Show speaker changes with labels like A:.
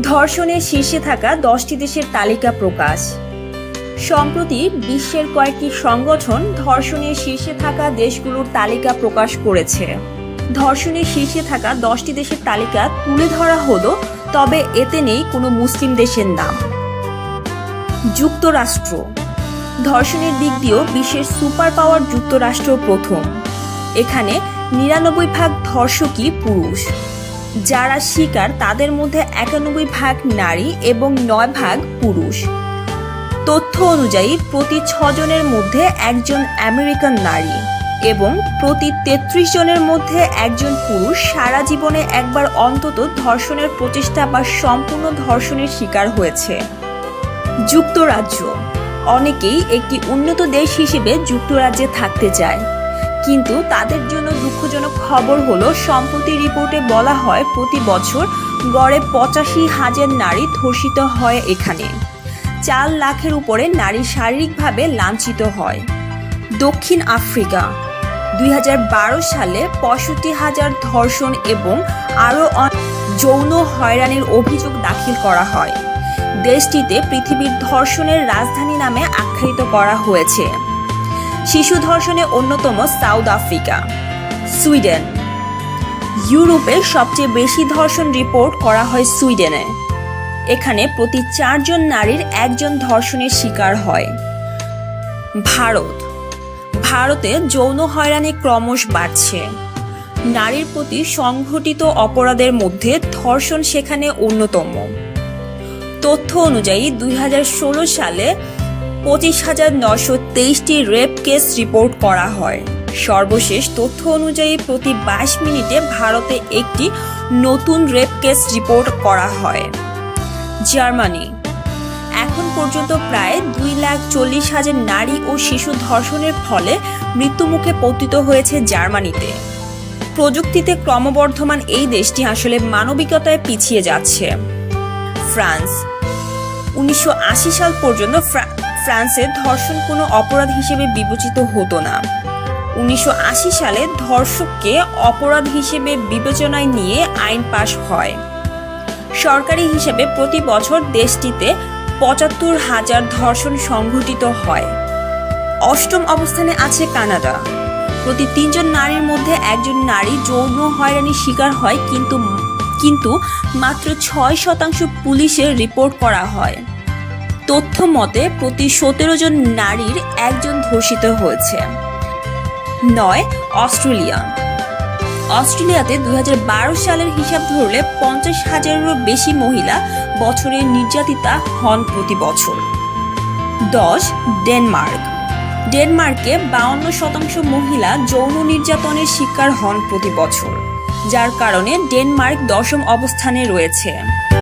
A: ধর্ষণের শীর্ষে থাকা দশটি দেশের তালিকা প্রকাশ। সম্প্রতি বিশ্বের কয়েকটি সংগঠন ধর্ষণের শীর্ষে থাকা দেশগুলোর তালিকা প্রকাশ করেছে। ধর্ষণের শীর্ষে থাকা দশটি দেশের তালিকা তুলে ধরা হলো, তবে এতে নেই কোনো মুসলিম দেশের নাম। যুক্তরাষ্ট্র। ধর্ষণের দিক দিয়েও বিশ্বের সুপার পাওয়ার যুক্তরাষ্ট্র প্রথম। এখানে নিরানব্বই ভাগ ধর্ষকই পুরুষ। যারা শিকার, তাদের মধ্যে একানব্বই ভাগ নারী এবং নয় ভাগ পুরুষ। তথ্য অনুযায়ী প্রতি ছজনের মধ্যে একজন আমেরিকান নারী এবং প্রতি তেত্রিশ জনের মধ্যে একজন পুরুষ সারা জীবনে একবার অন্তত ধর্ষণের প্রচেষ্টা বা সম্পূর্ণ ধর্ষণের শিকার হয়েছে। যুক্তরাজ্য। অনেকেই একটি উন্নত দেশ হিসেবে যুক্তরাজ্যে থাকতে চায়। কিন্তু তাদের জন্য দুঃখজনক খবর হলো, সম্প্রতি রিপোর্টে বলা হয়, প্রতি বছর গড়ে পঁচাশি হাজার নারী ধর্ষিত হয় এখানে। চার লাখের উপরে নারী শারীরিকভাবে লাঞ্ছিত হয়। দক্ষিণ আফ্রিকা, দুই হাজার বারো সালে পঁয়ষট্টি হাজার ধর্ষণ এবং আরও যৌন হয়রানির অভিযোগ দাখিল করা হয়। দেশটিতে পৃথিবীর ধর্ষণের রাজধানী নামে আখ্যায়িত করা হয়েছে। শিশু ধর্ষণে অন্যতম সাউথ আফ্রিকা। সুইডেন। ইউরোপে সবচেয়ে বেশি ধর্ষণ রিপোর্ট করা হয় সুইডেনে। এখানে প্রতি চারজন নারীর একজন ধর্ষণের শিকার হয়। ভারত। ভারতে যৌন হয়রানি ক্রমশ বাড়ছে। নারীর প্রতি সংঘটিত অপরাধের মধ্যে ধর্ষণ সেখানে অন্যতম। তথ্য অনুযায়ী দুই হাজার ষোলো সালে পঁচিশ হাজার নশো তেইশটি রেপ কেস রিপোর্ট করা হয়। সর্বশেষ তথ্য অনুযায়ী প্রতি বাইশ মিনিটে ভারতে একটি নতুন রেপ কেস রিপোর্ট করা হয়। জার্মানি। এখন পর্যন্ত প্রায় দুই লাখ চল্লিশ হাজার নারী ও শিশু ধর্ষণের ফলে মৃত্যুমুখে পতিত হয়েছে জার্মানিতে। প্রযুক্তিতে ক্রমবর্ধমান এই দেশটি আসলে মানবিকতায় পিছিয়ে যাচ্ছে। ফ্রান্স। উনিশশো আশি সাল পর্যন্ত ফ্রান্সে ধর্ষণ কোনো অপরাধ হিসেবে বিবেচিত হতো না। উনিশশো আশি সালে ধর্ষককে অপরাধ হিসেবে বিবেচনায় নিয়ে আইন পাশ হয়। সরকারি হিসেবে প্রতি বছর দেশটিতে পঁচাত্তর হাজার ধর্ষণ সংঘটিত হয়। অষ্টম অবস্থানে আছে কানাডা। প্রতি তিনজন নারীর মধ্যে একজন নারী যৌন হয়রানির শিকার হয়, কিন্তু কিন্তু মাত্র ছয় শতাংশ পুলিশের রিপোর্ট করা হয়। তথ্য মতে, প্রতি সতেরো জন নারীর একজন ধর্ষিত হয়েছে। নয়, অস্ট্রেলিয়া। অস্ট্রেলিয়াতে দু হাজার বারো সালের হিসাব ধরলে পঞ্চাশ হাজারেরও বেশি মহিলা বছরে নির্যাতিতা হন প্রতি বছর। দশ, ডেনমার্ক। ডেনমার্কে বাউন্ন শতাংশ মহিলা যৌন নির্যাতনের শিকার হন প্রতি বছর, যার কারণে ডেনমার্ক দশম অবস্থানে রয়েছে।